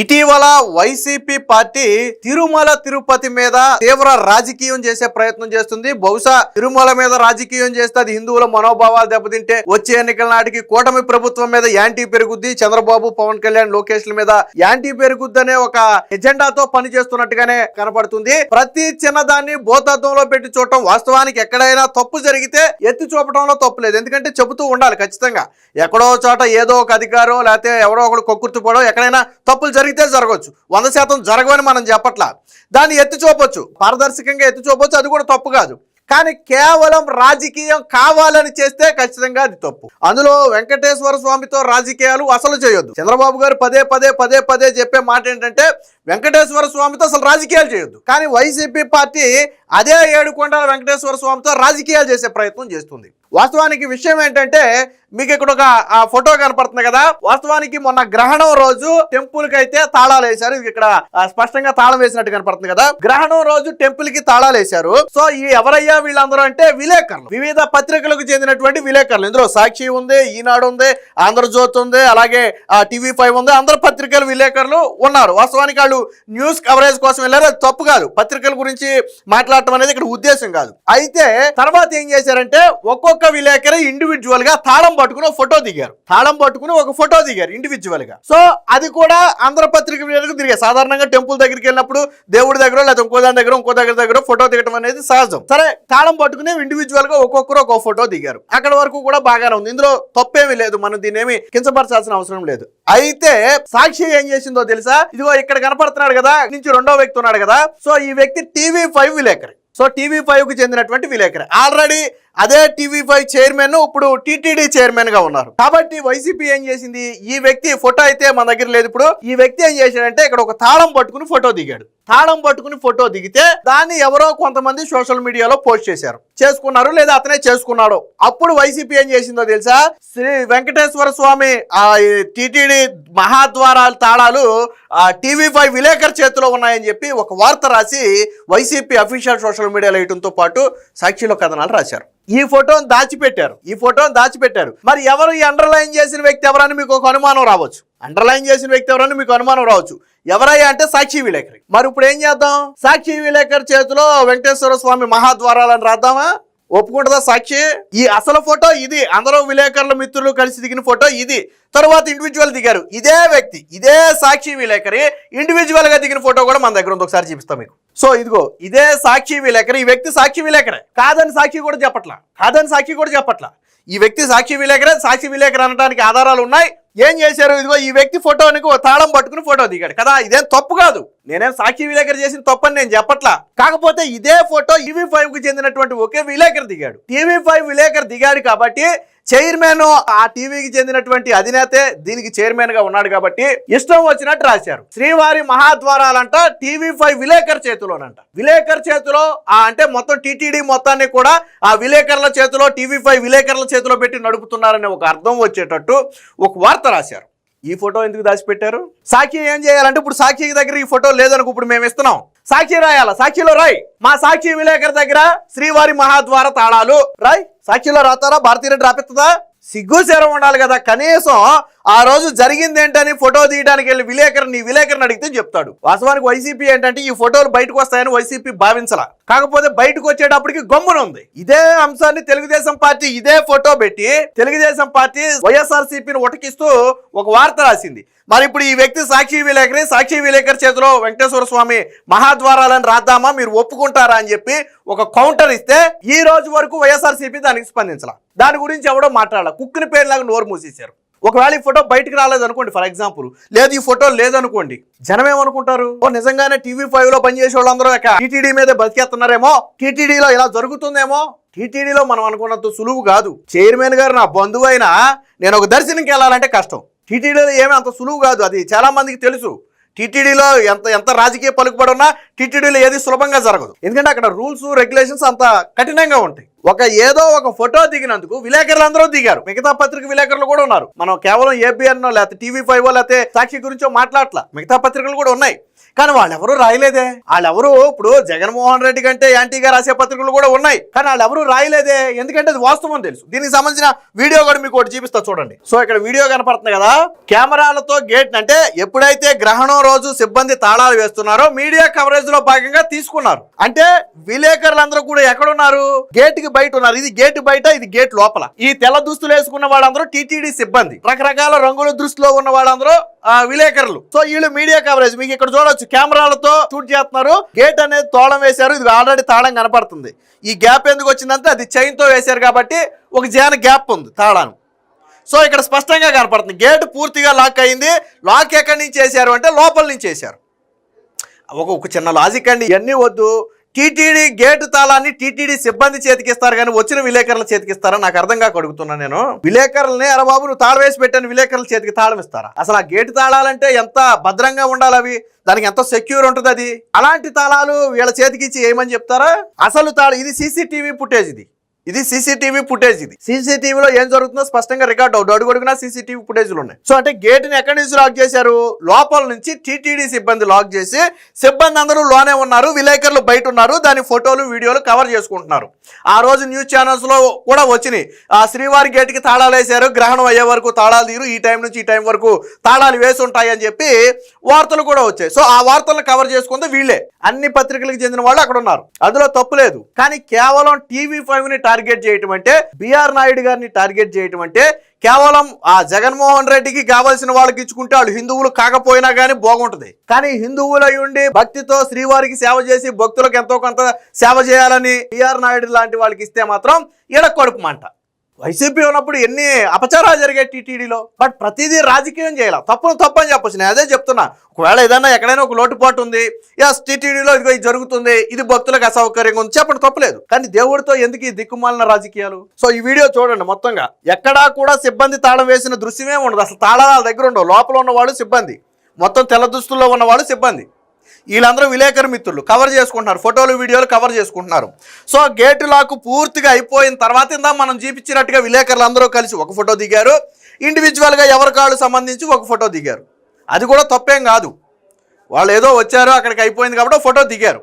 ఇటీవల YCP party Tirumala Tirupati మీద తీవ్ర రాజకీయం చేసే ప్రయత్నం చేస్తుంది. బహుశా తిరుమల మీద రాజకీయం చేస్తే అది హిందువుల మనోభావాలు దెబ్బతింటే వచ్చే ఎన్నికల నాటికి కూటమి ప్రభుత్వం మీద యాంటీ పెరుగుద్ది. చంద్రబాబు పవన్ కళ్యాణ్ లోకేష్ల మీద యాంటీ పెరుగుద్ది అనే ఒక ఎజెండాతో పనిచేస్తున్నట్టుగానే కనపడుతుంది. ప్రతి చిన్నదాన్ని భూతత్వంలో పెట్టి చూడటం వాస్తవానికి ఎక్కడైనా తప్పు జరిగితే ఎత్తి చూపడంలో తప్పు లేదు. ఎందుకంటే చెబుతూ ఉండాలి ఖచ్చితంగా. ఎక్కడో చోట ఏదో ఒక అధికారం లేకపోతే ఎవడో ఒకడు కొక్కుర్తిపోవడం ఎక్కడైనా తప్పులు జరిగితే జరగవచ్చు వంద శాతం జరగవని మనం చెప్పట్లా. దాన్ని ఎత్తి చూపొచ్చు. పారదర్శకంగా ఎత్తి చూపొచ్చు అది కూడా తప్పు కాదు. కానీ కేవలం రాజకీయం కావాలని చేస్తే ఖచ్చితంగా అది తప్పు. అందులో వెంకటేశ్వర స్వామితో రాజకీయాలు అసలు చేయొద్దు. చంద్రబాబు గారు పదే పదే పదే పదే చెప్పే మాట ఏంటంటే వెంకటేశ్వర స్వామితో అసలు రాజకీయాలు చేయొద్దు. కానీ వైసీపీ పార్టీ అదే ఏడుకొండల వెంకటేశ్వర స్వామితో రాజకీయాలు చేసే ప్రయత్నం చేస్తుంది. వాస్తవానికి విషయం ఏంటంటే మీకు ఇక్కడ ఒక ఫోటో కనపడుతుంది కదా? వాస్తవానికి మొన్న గ్రహణం రోజు టెంపుల్కి అయితే తాళాలు వేశారు. ఇక్కడ స్పష్టంగా తాళం వేసినట్టు కనపడుతుంది కదా? గ్రహణం రోజు టెంపుల్కి తాళాలు వేశారు. సో ఈ ఎవరయ్యా వీళ్ళందరూ అంటే విలేకరులు. వివిధ పత్రికలకు చెందినటువంటి విలేకరులు. ఇందులో సాక్షి ఉంది ఈనాడు ఉంది ఆంధ్రజ్యోతి ఉంది అలాగే టీవీ ఫైవ్ ఉంది. అందరు పత్రికలు విలేకరులు ఉన్నారు. వాస్తవానికి వాళ్ళు న్యూస్ కవరేజ్ కోసం వెళ్ళారు. అది తప్పు కాదు. పత్రికల గురించి మాట్లాడటం అనేది ఇక్కడ ఉద్దేశం కాదు. అయితే తర్వాత ఏం చేశారంటే ఒక్కొక్క విలేకరి ఇండివిజువల్గా తాళం పట్టుకుని ఒక ఫోటో దిగారు. తాళం పట్టుకుని ఒక ఫోటో దిగారు ఇండివిజువల్గా. సో అది కూడా ఆంధ్రపత్రిక విలేకరికి దిగారు సాధారణంగా టెంపుల్ దగ్గరికి వెళ్ళినప్పుడు దేవుడి దగ్గర లేదా ఇంకో దాని దగ్గర ఇంకో దగ్గర దగ్గర ఫోటో దిగడం అనేది సహజం. సరే తాళం పట్టుకుని ఇండివిజువల్గా ఒక్కొక్కరు ఒక్కో ఫోటో దిగారు. అక్కడ వరకు కూడా బాగానే ఉంది. ఇందులో తప్పేమీ లేదు. మనం దీన్ని ఏమి కించపరచాల్సిన అవసరం లేదు. అయితే సాక్షి ఏం చేసిందో తెలుసా? ఇదిగో ఇక్కడ కనపడుతున్నాడు కదా నుంచి రెండో వ్యక్తి ఉన్నాడు కదా. సో ఈ వ్యక్తి టీవీ ఫైవ్ విలేకరి. సో టీవీ ఫైవ్కు చెందినటువంటి విలేకరి. ఆల్రెడీ అదే టీవీ ఫైవ్ చైర్మన్ ఇప్పుడు టీటీడీ చైర్మన్గా ఉన్నారు. కాబట్టి వైసీపీ ఏం చేసింది? ఈ వ్యక్తి ఫోటో అయితే మన దగ్గర లేదు ఇప్పుడు. ఈ వ్యక్తి ఏం చేశాడంటే ఇక్కడ ఒక తాళం పట్టుకుని ఫోటో దిగాడు. తాళం పట్టుకుని ఫోటో దిగితే దాన్ని ఎవరో కొంతమంది సోషల్ మీడియాలో పోస్ట్ చేశారు. చేసుకున్నారు లేదా అతనే చేసుకున్నాడు. అప్పుడు వైసీపీ ఏం చేసిందో తెలుసా? శ్రీ వెంకటేశ్వర స్వామి ఆ టీటీడీ మహాద్వారాల తాళాలు ఆ టీవీ ఫైవ్ విలేకర్ చేతిలో ఉన్నాయని చెప్పి ఒక వార్త రాసి వైసీపీ అఫీషియల్ సోషల్ మీడియాలో వేయడంతో పాటు సాక్షిలో కథనాలు రాశారు. ఈ ఫోటోని దాచిపెట్టారు. ఈ ఫోటోని దాచిపెట్టారు. మరి ఎవరు ఈ అండర్లైన్ చేసిన వ్యక్తి ఎవరని మీకు ఒక అనుమానం రావచ్చు? అండర్లైన్ చేసిన వ్యక్తి ఎవరని మీకు అనుమానం రావచ్చు? ఎవరయ్యా అంటే సాక్షి విలేకరి. మరి ఇప్పుడు ఏం చేద్దాం? సాక్షి విలేకరి చేతిలో వెంకటేశ్వర స్వామి మహాద్వారాలను రాద్దామా? ఒప్పుకుంటుందా సాక్షి? ఈ అసలు ఫోటో ఇది. అందరూ విలేకరుల మిత్రులు కలిసి దిగిన ఫోటో ఇది. తర్వాత ఇండివిజువల్ దిగారు. ఇదే వ్యక్తి ఇదే సాక్షి విలేకరి ఇండివిజువల్గా దిగిన ఫోటో కూడా మన దగ్గర ఉంది. ఒకసారి చూపిస్తాం మీకు. సో ఇదిగో ఇదే సాక్షి విలేకరి ఈ వ్యక్తి సాక్షి విలేకరే. కాదని సాక్షి కూడా చెప్పట్లా. కాదని సాక్షి కూడా చెప్పట్లా. ఈ వ్యక్తి సాక్షి విలేకరే సాక్షి విలేకరు అనడానికి ఆధారాలు ఉన్నాయి. ఏం చేశారు? ఇదిగో ఈ వ్యక్తి ఫోటోనికి ఓ తాళం పట్టుకుని ఫోటో దిగాడు. కదా ఇదేం తప్పు కాదు. నేనేం సాక్షి విలేకరు చేసిన తప్పని నేను చెప్పట్లా. కాకపోతే ఇదే ఫోటో ఈవీ ఫైవ్కు చెందినటువంటి ఒకే విలేకరు దిగాడు. టీవీ ఫైవ్ విలేకరు దిగాడు కాబట్టి చైర్మన్ ఆ టీవీకి చెందినటువంటి అధినేతే దీనికి చైర్మన్గా ఉన్నాడు కాబట్టి ఇష్టం వచ్చినట్టు రాశారు. శ్రీవారి మహాద్వారాలంట టీవీ ఫైవ్ విలేకర్ చేతిలోనంట. విలేకర్ చేతిలో ఆ అంటే మొత్తం టీటీడీ మొత్తాన్ని కూడా ఆ విలేకరుల చేతిలో టీవీ ఫైవ్ విలేకరుల చేతిలో పెట్టి నడుపుతున్నారనే ఒక అర్థం వచ్చేటట్టు ఒక వార్త రాశారు. ఈ ఫోటో ఎందుకు దాచిపెట్టారు? సాక్షి ఏం చేయాలంటే ఇప్పుడు సాక్షి దగ్గర ఈ ఫోటో లేదనుకు ఇప్పుడు మేము ఇస్తున్నాం. సాక్షి రాయాల సాక్షిలో రాయ్. మా సాక్షి విలేకరి దగ్గర శ్రీవారి మహాద్వార తాళాలు. రాయ్ సాక్షిలో రాతారా భారతీయుడు రాపిస్తుందా సిగ్గు శరం ఉండాలి కదా కనీసం ఆ రోజు జరిగింది ఏంటని ఫోటో తీయడానికి వెళ్ళి విలేకరుని విలేకరుని అడిగితే చెప్తాడు. వాస్తవానికి వైసీపీ ఏంటంటే ఈ ఫోటోలు బయటకు వస్తాయని వైసీపీ భావించలా. కాకపోతే బయటకు వచ్చేటప్పటికి గమ్మున ఉంది. ఇదే అంశాన్ని తెలుగుదేశం పార్టీ ఇదే ఫోటో పెట్టి తెలుగుదేశం పార్టీ వైఎస్ఆర్ సిపిని ఉటకిస్తూ ఒక వార్త రాసింది. మరి ఇప్పుడు ఈ వ్యక్తి సాక్షి విలేకరి సాక్షి విలేకరి చేతిలో వెంకటేశ్వర స్వామి మహాద్వారాలను రాద్దామా? మీరు ఒప్పుకుంటారా అని చెప్పి ఒక కౌంటర్ ఇస్తే ఈ రోజు వరకు వైఎస్ఆర్ సిపి దానికి స్పందించాల. దాని గురించి ఎవడో మాట్లాడాల. కుక్కిన పేరులాగా నోరు మూసేశారు. ఒకవేళ ఈ ఫోటో బయటకు రాలేదు అనుకోండి ఫర్ ఎగ్జాంపుల్ లేదు ఈ ఫోటో లేదనుకోండి. జనం ఏమనుకుంటారు? ఓ నిజంగానే టీవీ ఫైవ్లో పనిచేసే వాళ్ళందరూ టీటీడీ మీద బతికేస్తున్నారేమో? టీటీడీలో ఇలా జరుగుతుందేమో? టీటీడీలో మనం అనుకున్నంత సులువు కాదు. చైర్మన్ గారు నా బంధువు అయినా నేను ఒక దర్శనంకి వెళ్ళాలంటే కష్టం. టీటీడీలో ఏమీ అంత సులువు కాదు. అది చాలా మందికి తెలుసు. టీటీడీలో ఎంత ఎంత రాజకీయ పలుకుబడి ఉన్నా టీటీడీలో ఏది సులభంగా జరగదు. ఎందుకంటే అక్కడ రూల్స్ రెగ్యులేషన్స్ అంత కఠినంగా ఉంటాయి. ఒక ఏదో ఒక ఫోటో దిగినందుకు విలేకరులు అందరూ దిగారు. మిగతా పత్రిక విలేకరులు కూడా ఉన్నారు. మనం కేవలం ఏబిఎన్ లేకపోతే టీవీ ఫైవ్ లేకపోతే సాక్షి గురించో మాట్లాడలా మిగతా పత్రికలు కూడా ఉన్నాయి. కానీ వాళ్ళెవరూ రాయలేదే. వాళ్ళెవరు ఇప్పుడు జగన్మోహన్ రెడ్డి కంటే యాంటీగా రాసే పత్రికలు కూడా ఉన్నాయి. కానీ వాళ్ళెవరూ రాయలేదే. ఎందుకంటే అది వాస్తవం తెలుసు. దీనికి సంబంధించిన వీడియో కూడా మీకు ఒకటి చూపిస్తా చూడండి. సో ఇక్కడ వీడియో కనపడుతుంది కదా. కెమెరాలతో గేట్ అంటే ఎప్పుడైతే గ్రహణం రోజు సిబ్బంది తాళాలు వేస్తున్నారో మీడియా కవరేజ్లో భాగంగా తీసుకున్నారు. అంటే విలేకరులందరూ కూడా ఎక్కడున్నారు? గేట్కి బయట ఉన్నారు. ఇది గేట్ బయట ఇది గేట్ లోపల. ఈ తెల్ల దుస్తులు వేసుకున్న వాళ్ళందరూ టీటీడీ సిబ్బంది. రకరకాల రంగుల దృష్టిలో ఉన్న వాళ్ళందరూ విలేకరులు. సో వీళ్ళు మీడియా కవరేజ్ మీకు ఇక్కడ చూడొచ్చు కెమెరాలతో షూట్ చేస్తున్నారు. గేట్ అనేది తోళం వేశారు ఇది ఆల్రెడీ తాళం కనపడుతుంది. ఈ గ్యాప్ ఎందుకు వచ్చిందంటే అది చైన్తో వేశారు కాబట్టి ఒక జాన గ్యాప్ ఉంది తాళాను సో ఇక్కడ స్పష్టంగా కనపడుతుంది. గేట్ పూర్తిగా లాక్ అయింది. లాక్ ఎక్కడి నుంచి వేశారు అంటే లోపల నుంచి వేశారు. ఒక ఒక చిన్న లాజిక్ అండి. ఇవన్నీ వద్దు. టీటీడీ గేటు తాళాన్ని టీటీడీ సిబ్బంది చేతికిస్తారు కానీ వచ్చిన విలేకరుల చేతికిస్తారా? నాకు అర్థం కాక అడుగుతున్నా నేను. విలేకరులని అరే బాబు నువ్వు తాళం వేసి పెట్టాను విలేకరుల చేతికి తాళం ఇస్తారా? అసలు ఆ గేటు తాళాలంటే ఎంత భద్రంగా ఉండాలి అవి? దానికి ఎంత సెక్యూర్ ఉంటుంది అది? అలాంటి తాళాలు వీళ్ళ చేతికి ఇచ్చి ఏమని చెప్తారా? అసలు తాళం ఇది సీసీటీవీ ఫుటేజ్ ఇది. ఇది సీసీటీవీ ఫుటేజ్ ఇది. సీసీటీవీలో ఏం జరుగుతుందో స్పష్టంగా రికార్డ్ అవుతుంది అడుగుడుగునా సీసీటీవీ ఫుటేజ్లు ఉన్నాయి. సో అంటే గేట్ని ఎక్కడి నుంచి లాక్ చేశారు? లోపల నుంచి టీటీడీ సిబ్బంది లాక్ చేసి సిబ్బంది అందరూ లోనే ఉన్నారు విలేకరులు బయట ఉన్నారు దాని ఫోటోలు వీడియోలు కవర్ చేసుకుంటున్నారు. ఆ రోజు న్యూస్ ఛానల్స్లో కూడా వచ్చినాయి. ఆ శ్రీవారి గేట్కి తాళాలు వేశారు గ్రహణం అయ్యే వరకు తాళాలు తీరు ఈ టైం నుంచి ఈ టైం వరకు తాళాలు వేసి ఉంటాయి అని చెప్పి వార్తలు కూడా వచ్చాయి. సో ఆ వార్తలను కవర్ చేసుకుంది వీళ్ళే. అన్ని పత్రికలకు చెందిన వాళ్ళు అక్కడ ఉన్నారు. అందులో తప్పు లేదు. కానీ కేవలం టీవీ ఫైవ్ని టార్గెట్ చేయటం అంటే బిఆర్ నాయుడు గారిని టార్గెట్ చేయటం అంటే కేవలం ఆ జగన్మోహన్ రెడ్డికి కావాల్సిన వాళ్ళకి ఇచ్చుకుంటే వాళ్ళు హిందువులు కాకపోయినా కానీ బాగుంటది. కానీ హిందువులు ఉండి భక్తితో శ్రీవారికి సేవ చేసి భక్తులకు ఎంతో కొంత సేవ చేయాలని బిఆర్ నాయుడు లాంటి వాళ్ళకి ఇస్తే మాత్రం ఈడ కడుపు మంట. వైసీపీ ఉన్నప్పుడు ఎన్ని అపచారాలు జరిగాయి టీటీడీలో? బట్ ప్రతిదీ రాజకీయం చేయాలి. తప్పును తప్పు అని చెప్పొచ్చు నేను అదే చెప్తున్నా. ఒకవేళ ఏదైనా ఎక్కడైనా ఒక లోటుపాటు ఉంది ఎస్ టీటీడీలో ఇదిగో ఇది జరుగుతుంది ఇది భక్తులకు అసౌకర్యంగా ఉంది చెప్పండి తప్పలేదు. కానీ దేవుడితో ఎందుకు ఈ దిక్కుమాలిన రాజకీయాలు? సో ఈ వీడియో చూడండి మొత్తంగా. ఎక్కడా కూడా సిబ్బంది తాళం వేసిన దృశ్యమే ఉండదు. అసలు తాళాల దగ్గర ఉండవు. లోపల ఉన్నవాళ్ళు సిబ్బంది. మొత్తం తెల్ల దుస్తుల్లో ఉన్నవాళ్ళు సిబ్బంది. వీళ్ళందరూ విలేకరు మిత్రులు కవర్ చేసుకుంటున్నారు ఫోటోలు వీడియోలు కవర్ చేసుకుంటున్నారు. సో గేటు లాక్ పూర్తిగా అయిపోయిన తర్వాత ఇందా మనం చూపించినట్టుగా విలేకరులు అందరూ కలిసి ఒక ఫోటో దిగారు. ఇండివిజువల్గా ఎవరి కాళ్ళు సంబంధించి ఒక ఫోటో దిగారు. అది కూడా తప్పేం కాదు. వాళ్ళు ఏదో వచ్చారు అక్కడికి అయిపోయింది కాబట్టి ఫోటో దిగారు.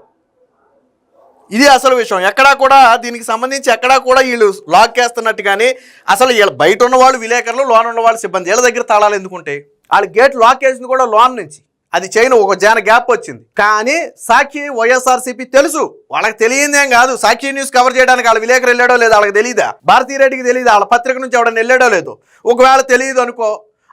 ఇది అసలు విషయం. ఎక్కడా కూడా దీనికి సంబంధించి ఎక్కడా కూడా వీళ్ళు లాక్ చేస్తున్నట్టు కానీ అసలు వీళ్ళు బయట ఉన్న వాళ్ళు విలేకరులు లోన్ ఉన్న వాళ్ళు సిబ్బంది వీళ్ళ దగ్గర తాళాలు ఎందుకుంటే వాళ్ళు గేట్ లాక్ చేసింది కూడా లోన్ నుంచి. అది చేయను ఒక జాన గ్యాప్ వచ్చింది. కానీ సాక్షి వైఎస్ఆర్సీపీ తెలుసు. వాళ్ళకి తెలియదేం కాదు. సాక్షి న్యూస్ కవర్ చేయడానికి వాళ్ళ విలేకరు వెళ్ళాడో లేదో వాళ్ళకి తెలియదా భారతీయ రెడ్డికి తెలియదు వాళ్ళ పత్రిక నుంచి ఎవడని వెళ్ళాడో లేదు? ఒకవేళ తెలియదు అనుకో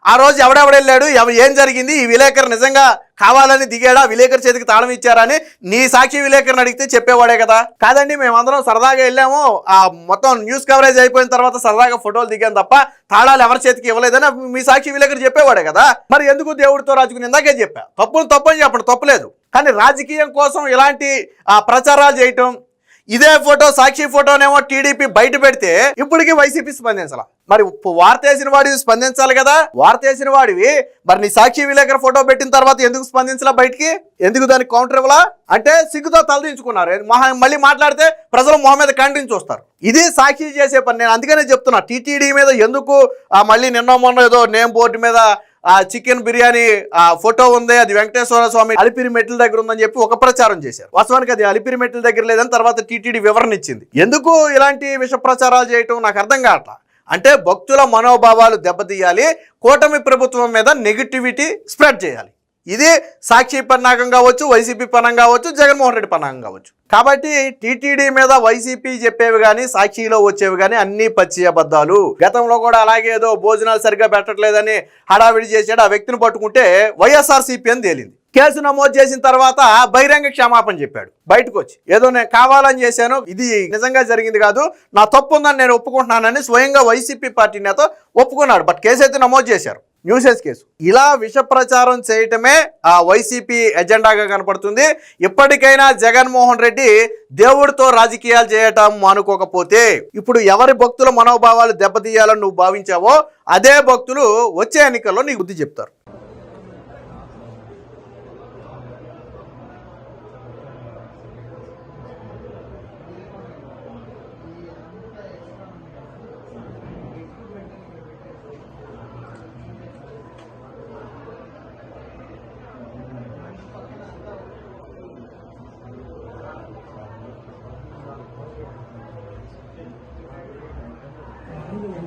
ఆ రోజు ఎవడెవడు వెళ్ళాడు? ఎవ ఏం జరిగింది? ఈ విలేకరు నిజంగా కావాలని దిగాడా? విలేకరు చేతికి తాళం ఇచ్చారని నీ సాక్షి విలేకరుని అడిగితే చెప్పేవాడే కదా? కాదండి మేమందరం సరదాగా వెళ్ళాము. ఆ మొత్తం న్యూస్ కవరేజ్ అయిపోయిన తర్వాత సరదాగా ఫోటోలు దిగాను తప్ప తాళాలు ఎవరి చేతికి ఇవ్వలేదని మీ సాక్షి విలేకరు చెప్పేవాడే కదా? మరి ఎందుకు దేవుడితో రాజుకుని ఇందాకే చెప్పా? తప్పులు తప్పని చెప్పండి తప్పులేదు. కానీ రాజకీయం కోసం ఇలాంటి ఆ, ప్రచారాలు చేయటం ఇదే ఫోటో సాక్షి ఫోటోనేమో టీడీపీ బయట పెడితే ఇప్పటికీ వైసీపీ స్పందించాల. మరి వార్త వేసిన వాడివి స్పందించాలి కదా? వార్త వేసిన వాడివి. మరి నీ సాక్షి విలేకరు ఫోటో పెట్టిన తర్వాత ఎందుకు స్పందించలా బయటికి? ఎందుకు దానికి కౌంటర్ ఇవ్వలా? అంటే సిగ్గుతో తలదించుకున్నారు మళ్ళీ మాట్లాడితే ప్రజలు మొహం మీద ఖండించి వస్తారు. ఇది సాక్షి చేసే పని. నేను అందుకనే చెప్తున్నా టీటీడీ మీద ఎందుకు మళ్ళీ నిన్న మొన్న ఏదో నేమ్ బోర్డు మీద ఆ చికెన్ బిర్యానీ ఆ ఫోటో ఉంది అది వెంకటేశ్వర స్వామి అలిపిరి మెట్ల దగ్గర ఉందని చెప్పి ఒక ప్రచారం చేశారు. వాస్తవానికి అది అలిపిరి మెట్ల దగ్గర లేదని తర్వాత టీటీడీ వివరణ ఇచ్చింది. ఎందుకు ఇలాంటి విష ప్రచారాలు చేయటం నాకు అర్థం కావట్లా? అంటే భక్తుల మనోభావాలు దెబ్బతీయాలి కూటమి ప్రభుత్వం మీద నెగిటివిటీ స్ప్రెడ్ చేయాలి. ఇది సాక్షి పన్నాగం కావచ్చు వైసీపీ పనం కావచ్చు జగన్మోహన్ రెడ్డి పన్నాగం కావచ్చు. కాబట్టి టీటీడీ మీద వైసీపీ చెప్పేవి కానీ సాక్షిలో వచ్చేవి కానీ అన్ని పచ్చి అబద్ధాలు. గతంలో కూడా అలాగే ఏదో భోజనాలు సరిగ్గా పెట్టట్లేదని హడావిడి చేశాడు. ఆ వ్యక్తిని పట్టుకుంటే వైఎస్ఆర్సీపీ అని తేలింది. కేసు నమోదు చేసిన తర్వాత బహిరంగ క్షమాపణ చెప్పాడు. బయటకు వచ్చి ఏదో నేను కావాలని చేశాను ఇది నిజంగా జరిగింది కాదు నా తప్పు ఉందని నేను ఒప్పుకుంటున్నానని స్వయంగా వైసీపీ పార్టీ నేత ఒప్పుకున్నాడు. బట్ కేసు అయితే నమోదు చేశారు. Nuisance case. ఇలా విష ప్రచారం చేయటమే ఆ వైసీపీ ఎజెండాగా కనపడుతుంది. ఇప్పటికైనా జగన్మోహన్ రెడ్డి దేవుడితో రాజకీయాలు చేయటం మానుకోకపోతే ఇప్పుడు ఎవరి భక్తుల మనోభావాలు దెబ్బతీయాలని నువ్వు భావించావో అదే భక్తులు వచ్చే ఎన్నికల్లో నీకు బుద్ధి చెప్తారు.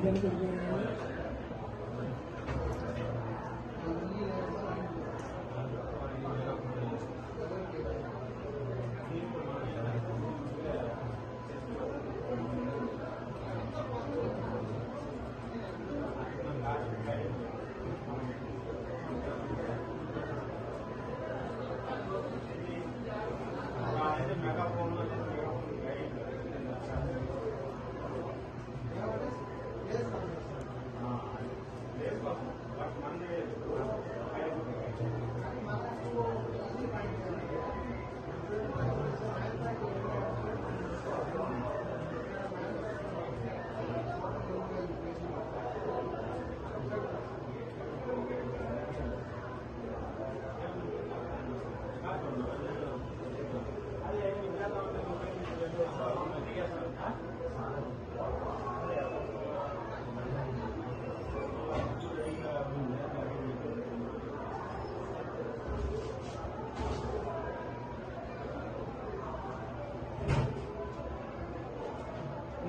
Dari.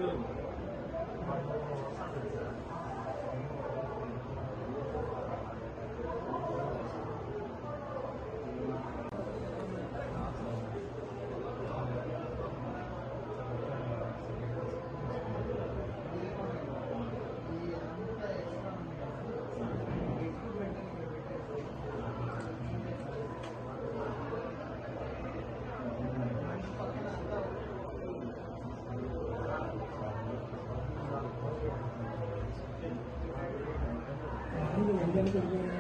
Gracias. ಬೆಳೆದಿದ್ದೀನಿ